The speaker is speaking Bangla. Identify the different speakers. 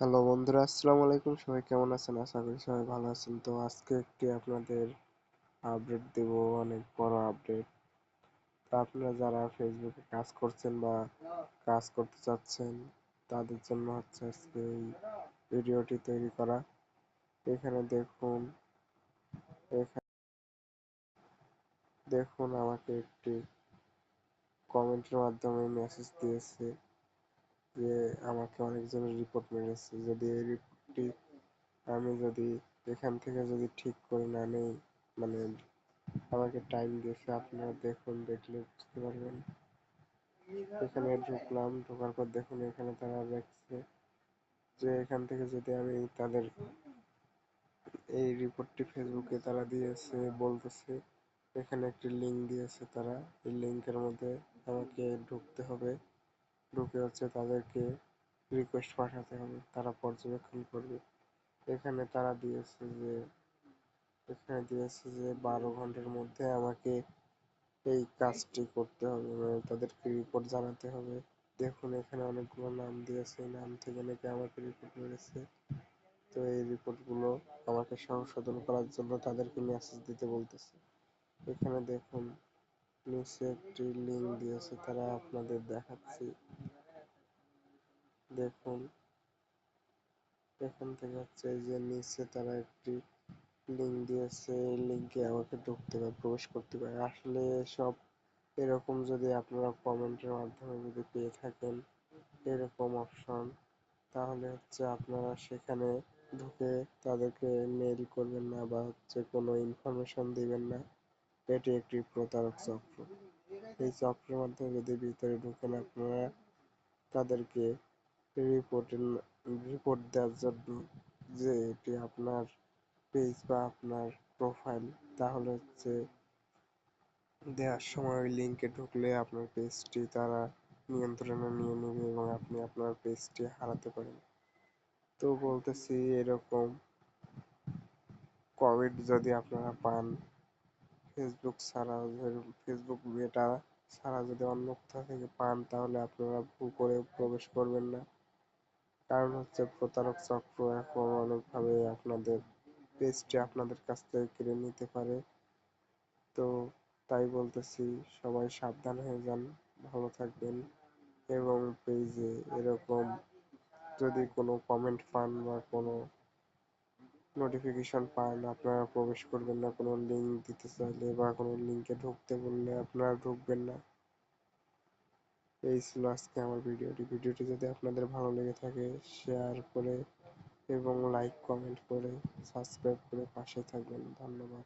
Speaker 1: হ্যালো বন্ধুরা, আসসালামু আলাইকুম। সবাই কেমন আছেন? আশা করি সবাই ভালো আছেন। তো আজকে একটি আপনাদের আপডেট দেব, অনেক বড় আপডেট তো আপনারা যারা ফেসবুকে কাজ করছেন বা কাজ করতে চাচ্ছেন, তাদের জন্য হচ্ছে আজকে এই ভিডিওটি তৈরি করা। এখানে দেখুন এখানে দেখুন আমাকে একটি কমেন্টের মাধ্যমে মেসেজ দিয়েছে। যে আমাকে অনেকজনের রিপোর্ট মেরেছে। যদি এই রিপোর্টটি আমি যদি এখান থেকে যদি ঠিক করে না নেই মানে আমাকে টাইম দিয়েছে, আপনারা দেখুন, দেখলে বুঝতে পারবেন। এখানে ঢুকলাম, ঢোকার পর দেখুন এখানে তারা দেখছে যে এখান থেকে যদি আমি তাদের এই রিপোর্টটি ফেসবুকে তারা দিয়েছে, বলতেছে, এখানে একটি লিঙ্ক দিয়েছে তারা। এই লিঙ্কের মধ্যে আমাকে ঢুকতে হবে। ঢুকে হচ্ছে তাদেরকে রিকোয়েস্ট পাঠাতে হবে, তারা পর্যবেক্ষণ করবে। এখানে তারা দিয়েছে যে, এখানে দিয়েছে যে বারো ঘণ্টার মধ্যে আমাকে এই কাজটি করতে হবে মানে তাদেরকে রিপোর্ট জানাতে হবে। দেখুন, এখানে অনেকগুলো নাম দিয়েছে নাম থেকে নাকি আমাকে রিপোর্ট মেরেছে। তো এই রিপোর্টগুলো আমাকে সংশোধন করার জন্য তাদেরকে মেসেজ দিতে বলতেছে। এখানে দেখুন নিচে একটি লিঙ্ক দিয়েছে, তারা আপনাদের দেখাচ্ছি। দেখুন, এখান থেকে হচ্ছে যে নিচে তারা একটি লিঙ্ক দিয়েছে, এই লিঙ্কে আমাকে ঢুকতে পারে, প্রবেশ করতে পারে। আসলে সব এরকম যদি আপনারা কমেন্টের মাধ্যমে যদি পেয়ে থাকেন, এরকম অপশন তাহলে হচ্ছে আপনারা সেখানে ঢুকে তাদেরকে মেইল করবেন না বা হচ্ছে কোনো ইনফরমেশন দিবেন না। এটি একটি প্রতারক চক্র। এই চক্রের মাধ্যমে যদি ভিতরে ঢুকেন, আপনারা তাদেরকে রিপোর্ট রিপোর্ট দেওয়ার জন্য যে এটি আপনার পেজ বা আপনার প্রোফাইল তাহলে হচ্ছে দেওয়ার সময় ওই লিঙ্কে ঢুকলে আপনার পেজটি তারা নিয়ন্ত্রণে নিয়ে নেবে এবং আপনি আপনার পেজটি হারাতে পারেন তো বলতেছি এরকম কমেন্ট যদি আপনারা পান ফেসবুক ছাড়া ফেসবুক মেটা ছাড়া যদি অন্য কোথাও থেকে পান, তাহলে আপনারা ভুল করে প্রবেশ করবেন না। কারণ হচ্ছে প্রতারক চক্র এখন অনেকভাবে আপনাদের পেজটি আপনাদের কাছ থেকে কেড়ে নিতে পারে। তো তাই বলতেছি, সবাই সাবধান হয়ে যান, ভালো থাকবেন। এবং পেজে এরকম যদি কোনো কমেন্ট পান বা কোনো নোটিফিকেশন পান আপনারা প্রবেশ করবেন না, কোনো লিঙ্ক দিতে চাইলে বা কোনো লিঙ্কে ঢুকতে বললে আপনারা ঢুকবেন না। এই ছিল আজকে আমার ভিডিওটি। ভিডিওটি যদি আপনাদের ভালো লেগে থাকে শেয়ার করে এবং লাইক কমেন্ট করে সাবস্ক্রাইব করে পাশে থাকবেন। ধন্যবাদ।